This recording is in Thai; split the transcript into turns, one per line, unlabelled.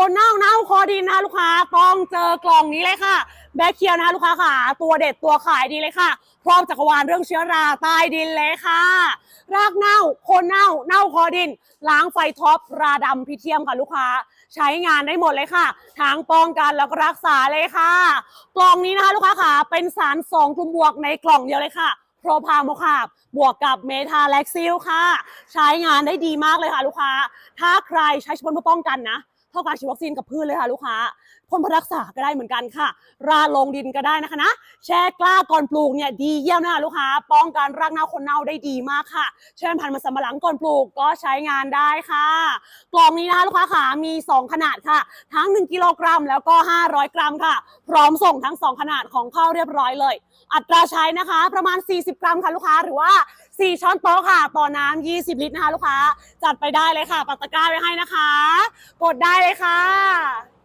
คนเน่าเน่าคอดินนะคะลูกค้าต้องเจอกล่องนี้เลยค่ะ แบคเคียวนะคะลูกค้าค่ะตัวเด็ดตัวขายดีเลยค่ะครอบจักรวาลเรื่องเชื้อราใต้ดินเลยค่ะ รากเน่าคนเน่าเน่าคอดิน ล้างไฟท็อปราดำพิเทียมค่ะลูกค้า ใช้งานได้หมดเลยค่ะทั้งป้องกันแล้วก็รักษาเลยค่ะ กล่องนี้นะคะลูกค้าค่ะเป็นสารสองกลุ่มบวกในกล่องเดียวเลยค่ะโปรพาโมคาบบวกกับเมทาแล็กซิลค่ะ ใช้งานได้ดีมากเลยค่ะลูกค้า ถ้าใครใช้เฉพาะเพื่อป้องกันนะ เท่ากับฉีดวัคซีนกับพืชเลยค่ะลูกค้าพ่นพรักษาก็ได้เหมือนกันค่ะราลงดินก็ได้นะคะนะแช่กล้าก่อนปลูกเนี่ยดีเยี่ยมนะคะลูกค้า ป้องกันรากเน่าคนเน่าได้ดีมากค่ะเช่นพันธุ์มันสำปะหลังก่อนปลูกก็ใช้งานได้ค่ะ กล่องนี้นะคะลูกค้าขามี 2 ขนาดค่ะ ทั้ง 1 กิโลกรัมแล้วก็ 500 กรัมค่ะ พร้อมส่งทั้ง 2 ขนาดของเข้าเรียบร้อยเลย อัตราใช้นะคะ ประมาณ 40 กรัมค่ะลูกค้าหรือว่า 4 ช้อนโต๊ะค่ะ ต่อน้ำ20 ลิตรนะคะ ลูกค้า จัดไปได้เลยค่ะ ปักตะกร้าไว้ให้นะคะ กดได้เลยค่ะ